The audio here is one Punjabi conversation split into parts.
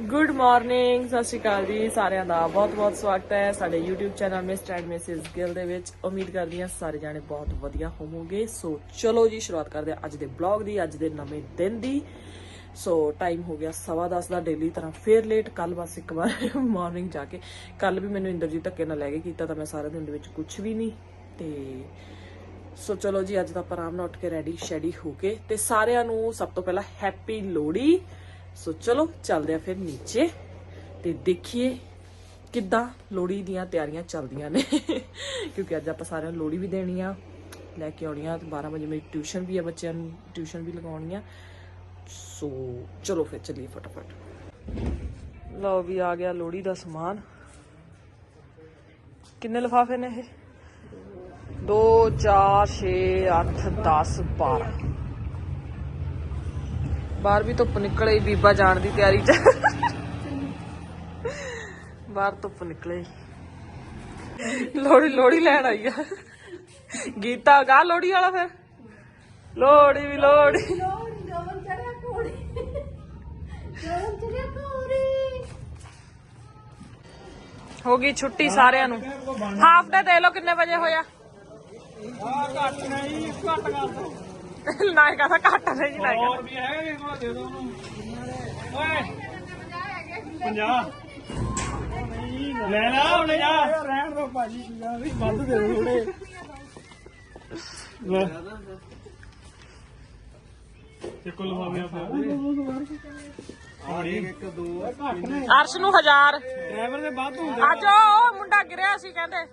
ਗੁੱਡ ਮਾਰਨਿੰਗ ਸਤਿ ਸ਼੍ਰੀ ਅਕਾਲ ਜੀ, ਸਾਰਿਆਂ ਦਾ ਬਹੁਤ-ਬਹੁਤ ਸਵਾਗਤ ਹੈ ਸਾਡੇ YouTube channel mister and missus Gill ਦੇ ਵਿੱਚ। ਉਮੀਦ ਕਰਦੀ ਹਾਂ ਸਾਰੇ ਜਾਣੇ ਬਹੁਤ ਵਧੀਆ ਹੋਵੋਗੇ। ਸੋ ਚਲੋ ਜੀ, ਸ਼ੁਰੂਆਤ ਕਰਦੇ ਹਾਂ ਅੱਜ ਦੇ ਬਲੌਗ ਦੀ, ਅੱਜ ਦੇ ਨਵੇਂ ਦਿਨ ਦੀ। ਸੋ ਟਾਈਮ ਹੋ ਗਿਆ ਸਵਾ ਦਸ ਦਾ ਡੇਲੀ ਤਰ੍ਹਾਂ ਫੇਰ ਲੇਟ ਕੱਲ ਬਸ ਇੱਕ ਵਾਰ ਮਾਰਨਿੰਗ ਜਾ ਕੇ। ਕੱਲ ਵੀ ਮੈਨੂੰ ਇੰਦਰਜੀਤ ਧੱਕੇ ਨਾਲ ਲੈ ਕੇ ਕੀਤਾ, ਤਾਂ ਮੈਂ ਸਾਰੇ ਦਿਨ ਦੇ ਵਿੱਚ ਕੁਝ ਵੀ ਨਹੀਂ। ਤੇ ਸੋ ਚਲੋ ਜੀ, ਅੱਜ ਤਾਂ ਆਪਾਂ ਆਰਾਮ ਨਾਲ ਉੱਠ ਕੇ ਰੈਡੀ ਸ਼ੈਡੀ ਹੋ ਕੇ। ਤੇ ਸਾਰਿਆਂ ਨੂੰ ਸਭ ਤੋਂ ਪਹਿਲਾਂ ਹੈਪੀ ਲੋਹੜੀ। ਸੋ ਚਲੋ, ਚੱਲਦੇ ਆ ਫਿਰ ਨੀਚੇ ਤੇ ਦੇਖੀਏ ਕਿੱਦਾਂ ਲੋਹੜੀ ਦੀਆਂ ਤਿਆਰੀਆਂ ਚੱਲਦੀਆਂ ਨੇ। ਕਿਉਂਕਿ ਅੱਜ ਆਪਾਂ ਸਾਰਿਆਂ ਨੂੰ ਲੋਹੜੀ ਵੀ ਦੇਣੀ ਆ, ਲੈ ਕੇ ਆਉਣੀ ਆ 12 ਵਜੇ ਮੇਰੀ ਟਿਊਸ਼ਨ ਵੀ ਆ, ਬੱਚਿਆਂ ਨੂੰ ਟਿਊਸ਼ਨ ਵੀ ਲਗਾਉਣੀ ਆ। ਸੋ ਚਲੋ ਫਿਰ ਚੱਲੀਏ ਫਟਾਫਟ। ਲਓ ਵੀ ਆ ਗਿਆ ਲੋਹੜੀ ਦਾ ਸਮਾਨ। ਕਿੰਨੇ ਲਿਫਾਫੇ ਨੇ ਇਹ? 2 4 6 8 10 12 ਬਾਹਰ ਵੀ ਧੁੱਪ ਨਿਕਲੇ, ਬੀਬਾ ਜਾਣ ਦੀ ਤਿਆਰੀ ਚ। ਬਾਹਰ ਧੁੱਪ ਨਿਕਲੇ। ਲੋੜੀ ਲੋੜੀ ਲੈਣ ਆਈ ਆ। ਗੀਤਾ ਗਾ ਲੋੜੀ ਵਾਲਾ ਫਿਰ? ਲੋੜੀ ਵੀ ਲੋੜੀ ਹੋ ਗਈ ਛੁੱਟੀ ਸਾਰਿਆਂ ਨੂੰ। ਹਾਫ ਡੇ ਦੇ ਲੋ ਕਿੰਨੇ ਵਜੇ ਹੋਇਆ? ਘੱਟ ਨਹੀਂ, ਘੱਟ ਕਰ ਦੋ ਨਾ ਇਹ ਕਹਿੰਦਾ ਘੱਟ ਨਹੀਂ ਨਾ ਹੋਰ ਵੀ ਹੈਗਾ ਕਿਸੇ ਕੋਲ ਦੇ ਦੋ ਉਹਨੂੰ। ਓਏ 50 ਲੈ ਲਾ ਹੁਣ ਜਾ। ਰਹਿਣ ਦੋ ਭਾਜੀ ਪੀਆ ਵੀ ਵੱਧ ਦੇ ਦੋ ਥੋੜੇ ਲੈ। ਤੇ ਕੁੱਲ ਮਾਮਿਆ ਆੜੀ ਇੱਕ ਦੋ ਘੱਟ ਨੇ ਅਰਸ਼ ਨੂੰ ਹਜ਼ਾਰ। ਡਰਾਈਵਰ ਦੇ ਬਾਅਦ ਹੁੰਦੇ ਅੱਜ ਉਹ ਮੁੰਡਾ ਗਿਰਿਆ ਸੀ ਕਹਿੰਦੇ।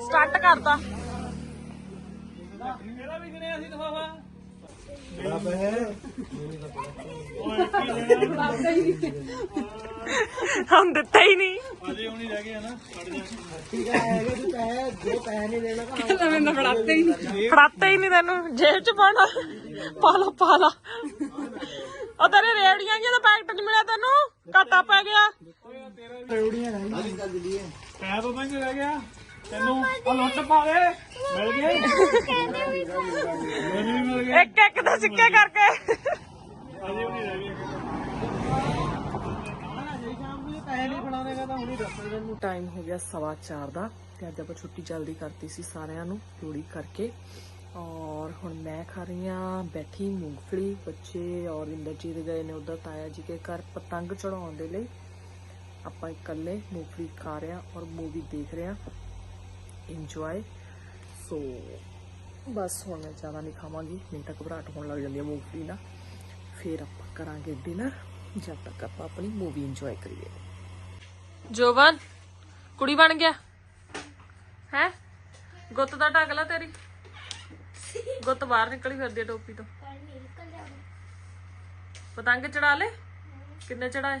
ਸਟੰਟ ਕਰਦਾ ਮੇਰਾ ਵੀ ਗਿਣਿਆ ਸੀ ਦਫਾਫਾ? ਓਏ ਕੀ ਲੈਣਾ? ਹਮ ਦਿੱਤਾ ਹੀ ਨਹੀਂ। ਅਜੇ ਹੁਣੀ ਰਹਿ ਗਏ ਆ ਨਾ ਛੱਡ ਜਾ। ਫੜਾਤੇ ਹੀ ਨਹੀਂ। ਤੈਨੂੰ ਜੇਬ ਚ ਪਾਣਾ। ਪਾ ਲਾ ਪਾ ਲਾ। ਉਹ ਤੇਰੇ ਰੇੜੀਆਂ ਜੀ ਦਾ ਪੈਕਟ ਚ ਮਿਲਿਆ ਤੈਨੂੰ। ਘਾਟਾ ਪੈ ਗਿਆ। ਪੈ ਤੋਂ ਤਾਂ ਹੀ ਰਹਿ ਗਿਆ। ਤੈਨੂੰ ਆ ਲੁੱਟ ਪਾ ਦੇ ਮਿਲ ਗਏ। ਮੈਨੂੰ ਵੀ ਮਿਲ ਗਏ ਇੱਕ ਇੱਕ ਦੇ ਸਿੱਕੇ ਕਰਕੇ। ਅਜੇ ਵੀ ਨਹੀਂ ਰਹਿ ਗਏ ਟਾਈਮ ਹੋ ਗਿਆ ਸਵਾ 4 ਦਾ ਤੇ ਅੱਜ ਆਪਾਂ ਛੁੱਟੀ ਜਲਦੀ ਕਰਤੀ ਸੀ ਸਾਰਿਆਂ ਨੂੰ ਲੋੜੀ ਕਰਕੇ। ਔਰ ਹੁਣ ਮੈਂ ਖਾ ਰਹੀ ਹਾਂ ਬੈਠੀ ਮੂੰਗਫਲੀ ਬੱਚੇ ਔਰ ਇੰਦਰਜੀਤ ਗਏ ਨੇ ਉਧਰ ਤਾਇਆ ਜੀ ਕੇ ਘਰ ਪਤੰਗ ਚੜਾਉਣ ਦੇ ਲਈ। ਆਪਾਂ ਇਕੱਲੇ ਮੂੰਗਫਲੀ ਖਾ ਰਹੇ ਹਾਂ ਔਰ ਮੂਵੀ ਦੇਖ ਰਹੇ ਹਾਂ। ਇੰਜੋਏ ਸੋ ਬਸ ਹੁਣ ਮੈਂ ਜ਼ਿਆਦਾ ਨਹੀਂ ਖਾਵਾਂਗੀ। ਮੈਨੂੰ ਤਾਂ ਘਬਰਾਹਟ ਹੋਣ ਲੱਗ ਜਾਂਦੀ ਹੈ ਮੂੰਗਫਲੀ ਨਾਲ। ਫਿਰ ਆਪਾਂ ਕਰਾਂਗੇ ਡਿਨਰ ਜਦ ਤੱਕ ਆਪਾਂ ਆਪਣੀ ਮੂਵੀ ਇੰਜੋਏ ਕਰੀਏ। ਜੋਬਨ ਕੁੜੀ ਬਣ ਗਿਆ? ਹੈ? ਗੁੱਤ ਦਾ ਢਗਲਾ ਤੇਰੀ। ਗੁੱਤ ਬਾਹਰ ਨਿਕਲੀ ਫਿਰਦੀ ਟੋਪੀ ਤੋਂ। ਪਤੰਗ ਚੜਾ ਲੈ। ਕਿੰਨੇ ਚੜਾਏ?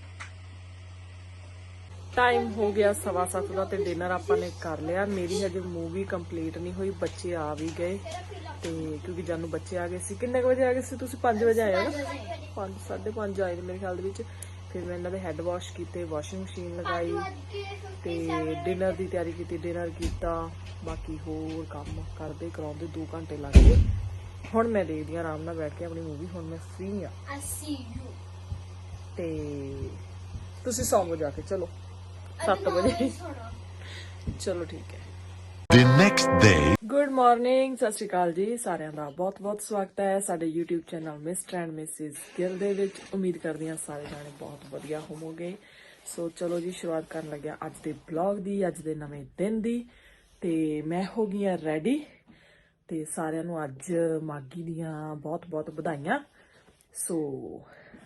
ਟਾਈਮ ਹੋ ਗਿਆ ਸਵਾ ਸੱਤ ਦਾ ਤੇ ਡਿਨਰ ਆਪਾਂ ਨੇ ਕਰ ਲਿਆ। ਮੇਰੀ ਹਜੇ ਮੂਵੀ ਕੰਪਲੀਟ ਨਹੀਂ ਹੋਈ ਬੱਚੇ ਆ ਵੀ ਗਏ। ਤੇ ਕਿਉਂਕਿ ਜਾਨੂੰ ਬੱਚੇ ਆ ਗਏ ਸੀ। ਕਿੰਨੇ ਵਜੇ ਆ ਗਏ ਸੀ ਤੁਸੀਂ? 5 ਵਜੇ ਆਏ ਹੋ ਨਾ? 5 5:30 ਆਏ ਮੇਰੇ ਖਿਆਲ ਦੇ ਵਿੱਚ। ਫਿਰ ਮੈਂ ਇਹਨਾਂ ਦੇ ਹੈੱਡ ਵਾਸ਼ ਕੀਤੇ ਵਾਸ਼ਿੰਗ ਮਸ਼ੀਨ ਲਗਾਈ। ਤੇ ਡਿਨਰ ਦੀ ਤਿਆਰੀ ਕੀਤੀ ਡਿਨਰ ਕੀਤਾ। ਬਾਕੀ ਹੋਰ ਕੰਮ ਕਰਦੇ ਕਰਾਉਂਦੇ 2 ਘੰਟੇ ਲੱਗ ਗਏ। ਹੁਣ ਮੈਂ ਦੇਖਦੀ ਹਾਂ ਆਰਾਮ ਨਾਲ ਬੈਠ ਕੇ ਆਪਣੀ ਮੂਵੀ ਹੁਣ ਮੈਂ ਫ੍ਰੀ ਆ ਤੇ ਤੁਸੀਂ ਸੌਂਵੋ ਜਾ ਕੇ ਚਲੋ। 7 ਵਜੇ। ਚਲੋ ਠੀਕ ਹੈ। The next day. Good morning ਸਤਿ ਸ਼੍ਰੀ ਅਕਾਲ ਜੀ। ਸਾਰਿਆਂ ਦਾ ਬਹੁਤ-ਬਹੁਤ ਸਵਾਗਤ ਹੈ ਸਾਡੇ YouTube channel mister and missus Gill ਦੇ ਵਿੱਚ। ਉਮੀਦ ਕਰਦੀ ਹਾਂ ਸਾਰੇ ਜਾਣੇ ਬਹੁਤ ਵਧੀਆ ਹੋਵੋਗੇ। ਸੋ ਚਲੋ ਜੀ ਸ਼ੁਰੂਆਤ ਕਰਨ ਲੱਗਿਆ ਅੱਜ ਦੇ ਬਲੌਗ ਦੀ ਅੱਜ ਦੇ ਨਵੇਂ ਦਿਨ ਦੀ। ਤੇ ਮੈਂ ਹੋ ਗਈ ਆ ਰੈਡੀ ਤੇ ਸਾਰਿਆਂ ਨੂੰ ਅੱਜ ਮਾਗੀ ਦੀਆਂ ਬਹੁਤ-ਬਹੁਤ ਵਧਾਈਆਂ। ਸੋ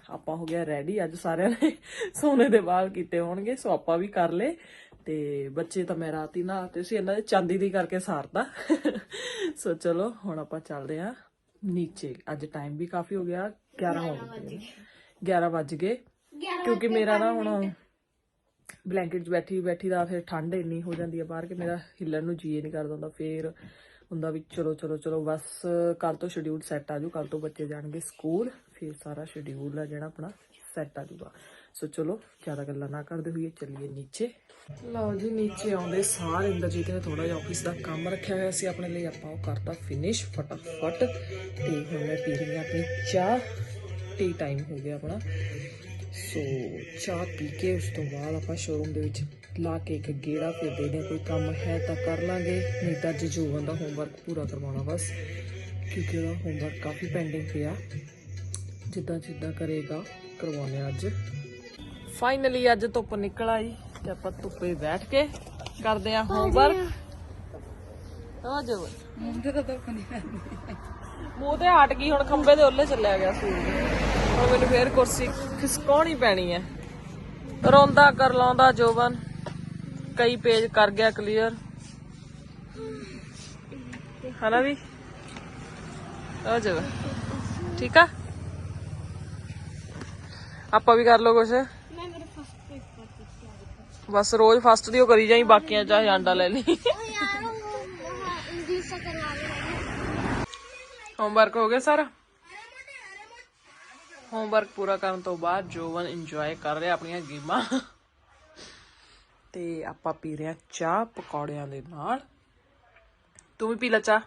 ਆਪਾਂ ਹੋ ਗਿਆ ਰੈਡੀ ਅੱਜ ਸਾਰਿਆਂ ਨੇ ਸੋਨੇ ਦੇ ਵਾਲ ਕੀਤੇ ਹੋਣਗੇ ਸੋ ਆਪਾਂ ਵੀ ਕਰ ਲਏ। ਤੇ ਬੱਚੇ ਤਾਂ ਮੈਂ ਰਾਤੀ ਨਾ ਤੇ ਸੀ ਇਹਨਾਂ ਦੇ ਚਾਂਦੀ ਦੀ ਕਰਕੇ ਸਾਰਦਾ ਸੋ ਚਲੋ ਹੁਣ ਆਪਾਂ ਚੱਲਦੇ ਆ ਨੀਚੇ। ਅੱਜ ਟਾਈਮ ਵੀ ਕਾਫੀ ਹੋ ਗਿਆ 11 ਹੋ ਗਏ 11 ਵੱਜ ਗਏ। ਕਿਉਂਕਿ ਮੇਰਾ ਨਾ ਹੁਣ ਬਲੈਂਕਟ 'ਚ ਬੈਠੀ ਬੈਠੀ ਦਾ ਫਿਰ ਠੰਡ ਇੰਨੀ ਹੋ ਜਾਂਦੀ ਹੈ ਬਾਹਰ ਕਿ ਮੇਰਾ ਹਿੱਲਣ ਨੂੰ ਜੀ ਨਹੀਂ ਕਰਦਾ ਹੁੰਦਾ। ਫੇਰ ਹੁੰਦਾ ਵੀ ਚਲੋ ਚਲੋ ਚਲੋ ਬਸ ਕੱਲ ਤੋਂ ਸ਼ਡਿਊਲ ਸੈੱਟ ਆ ਜੂ ਕੱਲ ਤੋਂ ਬੱਚੇ ਜਾਣਗੇ ਸਕੂਲ ਫਿਰ ਸਾਰਾ ਸ਼ਡਿਊਲ ਆ ਜਿਹੜਾ ਆਪਣਾ ਸੈੱਟ ਆ ਜੂਗਾ। ਸੋ ਚਲੋ, ਜ਼ਿਆਦਾ ਗੱਲਾਂ ਨਾ ਕਰਦੇ ਹੋਈਏ, ਚੱਲੀਏ ਨੀਚੇ। ਲਓ ਜੀ, ਨੀਚੇ ਆਉਂਦੇ ਸਾਰ ਇੰਦਰਜੀਤ ਨੇ ਥੋੜਾ ਜਿਹਾ ਆਫਿਸ ਦਾ ਕੰਮ ਰੱਖਿਆ ਹੋਇਆ ਸੀ। ਆਪਣੇ ਲਈ ਆਪਾਂ ਉਹ ਕਰਤਾ ਫਿਨਿਸ਼ ਫਟਾਫਟ। ਤੇ ਹੁਣ ਮੈਂ ਪੀ ਰਹੀ ਹਾਂ ਆਪਣੀ ਚਾਹ। ਟੀ ਟਾਈਮ ਹੋ ਗਿਆ ਆਪਣਾ। ਸੋ ਚਾਹ ਪੀ ਕੇ ਉਸ ਤੋਂ ਬਾਅਦ ਆਪਾਂ ਸ਼ੋਰੂਮ ਦੇ ਵਿੱਚ ਲਾ ਕੇ ਇੱਕ ਗੇੜਾ ਫਿਰ ਦੇਖਦੇ ਕੋਈ ਕੰਮ ਹੈ ਤਾਂ ਕਰ ਲਾਂਗੇ। ਨਹੀਂ ਤਾਂ ਅੱਜ ਜੋਵਨ ਦਾ ਹੋਮਵਰਕ ਪੂਰਾ ਕਰਵਾਉਣਾ ਬਸ। ਕਿਉਂਕਿ ਉਹਦਾ ਹੋਮਵਰਕ ਕਾਫੀ ਪੈਂਡਿੰਗ ਪਿਆ। ਜਿੱਦਾਂ ਜਿੱਦਾਂ ਕਰੇਗਾ ਕਰਵਾਉਣੇ ਅੱਜ? ਫਾਈਨਲੀ ਅੱਜ ਧੁੱਪ ਨਿਕਲ ਆਈ ਤੇ ਆਪਾਂ ਧੁੱਪੇ ਬੈਠ ਕੇ ਕਰਦੇ ਆ ਹੋਮਵਰਕ ਆ ਜਾਓ ਮੂੰਹ ਤੇ ਤਾਂ ਧੁੱਪ ਨਹੀਂ ਮੂੰਹ ਤੇ ਹਟ ਗਈ ਹੁਣ ਖੰਬੇ ਦੇ ਉੱਲੇ ਚੱਲਿਆ ਗਿਆ ਸੂਰਜ ਹੁਣ ਮੈਨੂੰ ਫੇਰ ਕੁਰਸੀ ਖਿਸਕਾਉਣੀ ਪੈਣੀ ਹੈ। ਰੋਂਦਾ ਕਰ ਲਾਉਂਦਾ ਜੋਬਨ। ਕਈ ਪੇਜ ਕਰ ਗਿਆ ਕਲੀਅਰ ਹਨਾ ਵੀ? ਆ ਜਾਓ ਠੀਕ ਆ? ਆਪਾਂ ਵੀ ਕਰ ਲਓ ਕੁਛ। ਮੈਂ ਮੇਰੇ ਫਸਟ ਪੇਪਰ ਦੀ ਤਿਆਰੀ ਬਸ ਰੋਜ਼ ਫਸਟ ਦੀ ਉਹ ਕਰੀ ਜਾਈ ਬਾਕੀਆਂ ਚਾਹੇ ਆਂਡਾ ਲੈ ਲਈ। ਉਹ ਯਾਰ ਉਹ ਇੰਗਲਿਸ਼ ਦਾ ਕਰਵਾ ਲਿਆ ਹੋਮਵਰਕ ਹੋ ਗਿਆ ਸਾਰਾ? ਹੋਮਵਰਕ ਪੂਰਾ ਕਰਨ ਤੋਂ ਬਾਅਦ ਜੋਵਨ ਇੰਜੋਏ ਕਰ ਰਿਹਾ ਆਪਣੀਆਂ ਗੇਮਾਂ। ਤੇ ਆਪਾਂ ਪੀ ਰਹੇ ਹਾਂ ਚਾਹ ਪਕੌੜਿਆਂ ਦੇ ਨਾਲ। ਤੂੰ ਵੀ ਪੀ ਲੈ ਚਾਹ।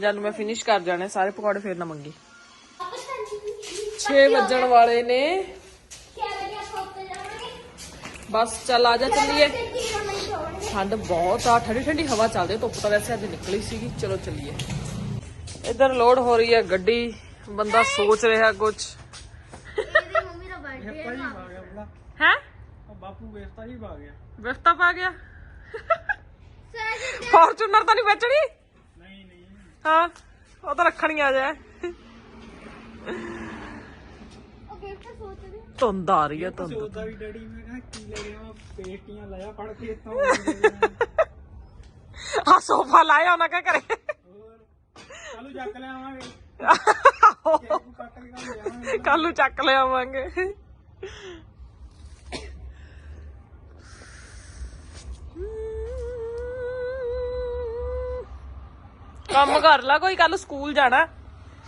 ਜਦ ਮੈਂ ਫਿਨਿਸ਼ ਕਰ ਜਾਣੇ ਸਾਰੇ ਪਕੌੜੇ ਫੇਰ ਨਾ ਮੰਗੀ। 6 ਵੱਜਣ ਵਾਲੇ ਨੇ ਕਿਆ ਲੱਗਿਆ ਸੋਤੇ ਜਾਵਾਂਗੇ ਬਸ ਚੱਲ ਆ ਜਾ ਚੱਲੀਏ ਤੇ ਤੀਨ ਮਿੰਟ ਹੋਣਗੇ ਠੰਡ ਬਹੁਤ ਆ ਠੰਡੀ ਠੰਡੀ ਹਵਾ ਚੱਲਦੀ ਆ, ਧੁੱਪ ਤਾਂ ਵੈਸੇ ਅੱਜ ਨਿਕਲੀ ਸੀਗੀ ਚਲੋ ਚੱਲੀਏ ਇੱਧਰ ਲੋਡ ਹੋ ਰਹੀ ਹੈ ਗੱਡੀ ਬੰਦਾ ਸੋਚ ਰਿਹਾ ਕੁਝ ਇਹਦੀ ਮੰਮੀ ਦਾ ਬਰਥਡੇ ਹੈ ਨਾ ਆ ਗਿਆ ਬੜਾ ਹੈ ਉਹ ਬਾਪੂ ਵੇਸਤਾ ਹੀ ਪਾ ਗਿਆ ਵਿਫਤਾ ਪਾ ਗਿਆ ਸਹਿਜ ਫੋਰਚੂਨਰ ਤਾਂ ਨਹੀਂ ਵੇਚਣੀ ਨਹੀਂ ਨਹੀਂ ਹਾਂ ਉਹ ਤਾਂ ਰੱਖਣੀ ਆ ਜਾ ਧੁੰਦ ਆ ਰਹੀ ਹੈ ਧੁੰਦ ਸੋਚਦਾ ਵੀ ਡੈਡੀ ਮੈਂ ਕਿਹਾ ਕੀ ਲੈ ਗਿਆ ਪੇਟੀਆਂ ਲਾਇਆ ਫੜ ਕੇ ਇੱਥੋਂ ਆ ਸੋਫਾ ਲਾਇਆ ਉਹਨਾਂ ਕਾ ਕਰੇ ਹੋਰ ਕੱਲੂ ਚੱਕ ਲਿਆਵਾਂਗੇ ਕੇਕ ਕੱਟ ਕੇ ਕੰਮ ਲਿਆਵਾਂਗੇ ਕੱਲ ਨੂੰ ਚੱਕ ਲਿਆਵਾਂਗੇ ਕੰਮ ਕਰ ਲਾ ਕੋਈ ਕੱਲ ਸਕੂਲ ਜਾਣਾ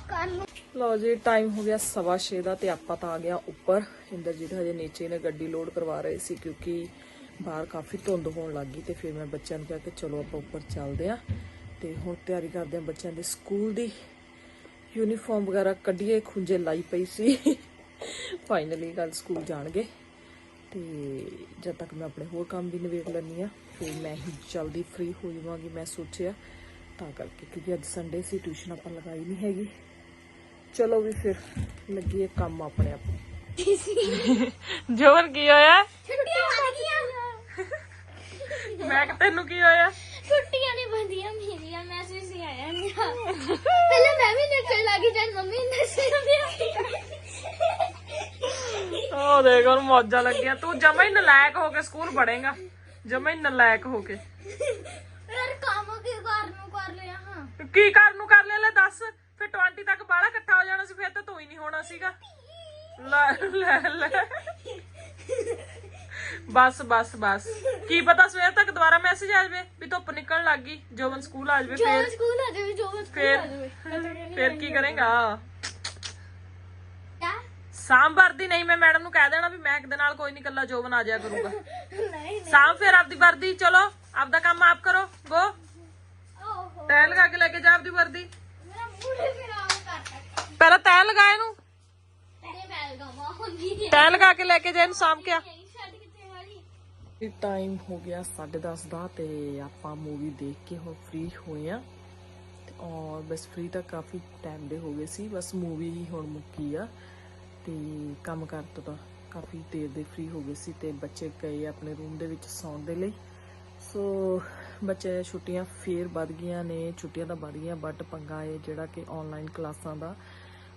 ਕਰ ਲਓ ਲਓ ਜੀ ਟਾਈਮ ਹੋ ਗਿਆ ਸਵਾ ਛੇ ਦਾ ਤੇ ਆਪਾਂ ਤਾਂ ਆ ਗਿਆ ਉੱਪਰ। ਇੰਦਰਜੀਤ ਹਜੇ ਨੀਚੇ ਨੇ ਗੱਡੀ ਲੋਡ ਕਰਵਾ ਰਹੇ ਸੀ ਕਿਉਂਕਿ ਬਾਹਰ ਕਾਫੀ ਧੁੰਦ ਹੋਣ ਲੱਗੀ ਤੇ ਫਿਰ ਮੈਂ ਬੱਚਿਆਂ ਨੂੰ ਕਿਹਾ ਕਿ ਚਲੋ ਆਪਾਂ ਉੱਪਰ ਚੱਲਦੇ ਆ ਤੇ ਹੁਣ ਤਿਆਰੀ ਕਰਦੇ ਆ ਬੱਚਿਆਂ ਦੇ ਸਕੂਲ ਦੀ ਯੂਨੀਫਾਰਮ ਵਗੈਰਾ ਕੱਢੀਏ, ਖੁੰਝੇ ਲਾਈ ਪਈ ਸੀ। ਫਾਈਨਲੀ ਕੱਲ ਸਕੂਲ ਜਾਣਗੇ ਤੇ ਜਦ ਤੱਕ ਮੈਂ ਆਪਣੇ ਹੋਰ ਕੰਮ ਵੀ ਨਿਬੇੜ ਲੈਣੀ ਆ, ਫਿਰ ਮੈਂ ਹੀ ਜਲਦੀ ਫ੍ਰੀ ਹੋ ਜਾਵਾਂਗੀ ਮੈਂ ਸੋਚਿਆ ਤਾਂ ਕਰਕੇ, ਕਿਉਂਕਿ ਅੱਜ ਸੰਡੇ ਸੀ ਟਿਊਸ਼ਨ ਆਪਾਂ ਲਗਾਈ ਨਹੀਂ ਹੈਗੀ। ਚਲੋ ਵੀ ਫਿਰ ਲੱਗੀਏ ਕੰਮ ਆਪਣੇ ਆਪ। ਜੋਰ ਕੀ ਹੋਇਆ? ਛੁੱਟੀਆਂ ਵੱਧ ਗਈਆਂ। ਮੈਂ ਕਿ ਤੈਨੂੰ ਕੀ ਹੋਇਆ? ਛੁੱਟੀਆਂ ਨਹੀਂ ਬੰਦੀਆਂ ਮੇਰੀਆਂ ਮੈਸੇਜ ਨਹੀਂ ਆਇਆ ਮੇਰਾ ਪਹਿਲਾਂ ਮੈਂ ਵੀ ਨੱਚਣ ਲੱਗੀ ਜਦ ਮੰਮੀ ਨੱਚਣ ਦੀ ਉਹ ਦੇਖ ਹੁਣ ਮੌਜਾਂ ਲੱਗੀਆਂ। ਤੂੰ ਜਮਾ ਹੀ ਨਲਾਇਕ ਹੋ ਕੇ ਸਕੂਲ ਪੜੇਗਾ ਜਮਾ ਹੀ ਨਲਾਇਕ ਹੋ ਕੇ। ਯਾਰ ਕੰਮ ਕੀ ਕਰ ਨੂੰ ਕਰ ਲਿਆ ਹਾਂ। ਕੀ ਕਰਨ ਨੂੰ ਕਰ ਲਿਆ ਲੈ ਦੱਸ। 20 ਤੱਕ ਬਾਹਲਾ ਇਕੱਠਾ ਹੋ ਜਾਣਾ ਸੀ ਫਿਰ ਤਾਂ ਤੂੰ ਹੀ ਨਹੀਂ ਹੋਣਾ ਸੀਗਾ। ਲੈ ਲੈ ਲੈ। ਬਸ ਬਸ ਬਸ। ਕੀ ਪਤਾ ਸਵੇਰ ਤੱਕ ਦੁਬਾਰਾ ਮੈਸੇਜ ਆ ਜਾਵੇ ਵੀ ਧੁੱਪ ਨਿਕਲਣ ਲੱਗ ਗਈ ਜੋਬਨ ਸਕੂਲ ਆ ਜਾਵੇ ਫਿਰ ਸਕੂਲ ਆ ਜਾਵੇ ਜੋ ਸਕੂਲ ਆ ਜਾਵੇ। ਫਿਰ ਕੀ ਕਰੇਗਾ? ਸਾਮ ਵਰਦੀ ਨਹੀਂ ਮੈਂ ਮੈਡਮ ਨੂੰ ਕਹਿ ਦੇਣਾ ਵੀ ਮੈਂ ਦੇ ਨਾਲ ਕੋਈ ਨਹੀਂ ਕੱਲਾ ਜੋਬਨ ਆ ਜਾਇਆ ਕਰੂਗਾ। ਨਹੀਂ ਨਹੀਂ। ਸਾਮ ਫਿਰ ਆਪਦੀ ਵਰਦੀ ਚਲੋ ਆਪਦਾ ਕੰਮ ਆਪ ਕਰੋ ਗੋ। ਲਗਾ ਕੇ ਲੈ ਕੇ ਜਾ ਆਪਦੀ ਵਰਦੀ ਮੇਰਾ ਮੂਡ ਫਿਰ ਆਉਂ ਕਰਤਾ ਪਹਿਲਾਂ ਤੈ ਲਗਾ ਇਹਨੂੰ। ਤੈ ਲਗਾ ਕੇ ਲੈ ਕੇ ਜਾ ਇਹਨੂੰ ਸਾਮ ਕੇ ਆ। ਨਹੀਂ ਛੱਡ ਕਿੱਥੇ ਵਾਲੀ। ਟਾਈਮ ਹੋ ਗਿਆ 10:30 ਦਾ ਤੇ ਆਪਾਂ ਮੂਵੀ ਦੇਖ ਕੇ ਹੁਣ ਫ੍ਰੀ ਹੋਏ ਆ। ਤੇ ਔਰ ਬਸ ਫ੍ਰੀ ਤਾਂ ਕਾਫੀ ਟਾਈਮ ਦੇ ਹੋ ਗਏ ਸੀ ਬਸ ਮੂਵੀ ਹੀ ਹੁਣ ਮੁੱਕੀ ਆ। ਤੇ ਕੰਮ ਕਰ ਤੋਂ ਤਾਂ ਕਾਫੀ ਦੇਰ ਦੇ ਫ੍ਰੀ ਹੋ ਗਏ ਸੀ ਤੇ ਬੱਚੇ ਗਏ ਆਪਣੇ ਰੂਮ ਦੇ ਵਿੱਚ ਸੌਣ ਦੇ ਲਈ। ਸੋ ਬੱਚੇ ਛੁੱਟੀਆਂ ਫੇਰ ਵੱਧ ਗਈਆਂ ਨੇ ਛੁੱਟੀਆਂ ਤਾਂ ਵੱਧ ਗਈਆਂ ਬਟ ਪੰਗਾ ਇਹ ਜਿਹੜਾ ਕਿ ਆਨਲਾਈਨ ਕਲਾਸਾਂ ਦਾ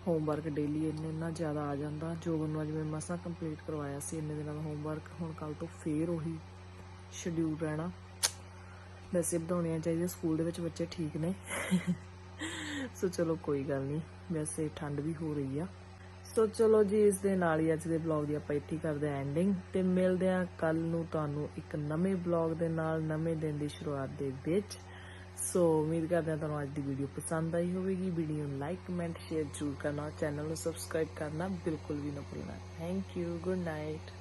ਹੋਮਵਰਕ ਡੇਲੀ ਇੰਨੇ ਇੰਨਾ ਜ਼ਿਆਦਾ ਆ ਜਾਂਦਾ, ਜੋ ਨੂੰ ਅੱਜ ਮੈਂ ਮਸਾਂ ਕੰਪਲੀਟ ਕਰਵਾਇਆ ਸੀ, ਇੰਨੇ ਦਿਨਾਂ ਦਾ ਹੋਮਵਰਕ ਹੁਣ ਕੱਲ ਤੋਂ ਫੇਰ ਉਹੀ ਸ਼ਡਿਊਲ ਰਹਿਣਾ। ਵੈਸੇ ਬਣਾਉਣੀਆਂ ਚਾਹੀਦੀਆਂ, ਸਕੂਲ ਦੇ ਵਿੱਚ ਬੱਚੇ ਠੀਕ ਨੇ। ਸੋ ਚਲੋ ਕੋਈ ਗੱਲ ਨਹੀਂ, ਵੈਸੇ ਠੰਡ ਵੀ ਹੋ ਰਹੀ ਆ। ਸੋ ਚਲੋ ਜੀ, ਇਸ ਦੇ ਨਾਲ ਹੀ ਅੱਜ ਦੇ ਵਲੌਗ ਦੀ ਆਪਾਂ ਇੱਥੇ ਕਰਦੇ ਆਂ ਐਂਡਿੰਗ ਤੇ ਮਿਲਦੇ ਆਂ ਕੱਲ ਨੂੰ ਤੁਹਾਨੂੰ ਇੱਕ ਨਵੇਂ ਵਲੌਗ ਦੇ ਨਾਲ, ਨਵੇਂ ਦਿਨ ਦੀ ਸ਼ੁਰੂਆਤ ਦੇ ਵਿੱਚ। ਸੋ ਉਮੀਦ ਕਰਦੇ ਹਾਂ ਤੁਹਾਨੂੰ ਅੱਜ ਦੀ ਵੀਡੀਓ ਪਸੰਦ ਆਈ ਹੋਵੇਗੀ। ਵੀਡੀਓ ਨੂੰ ਲਾਈਕ ਕਮੈਂਟ ਸ਼ੇਅਰ ਜ਼ਰੂਰ ਕਰਨਾ। ਚੈਨਲ ਨੂੰ ਸਬਸਕ੍ਰਾਈਬ ਕਰਨਾ ਬਿਲਕੁਲ ਵੀ ਨਾ ਭੁੱਲਣਾ। Thank you good night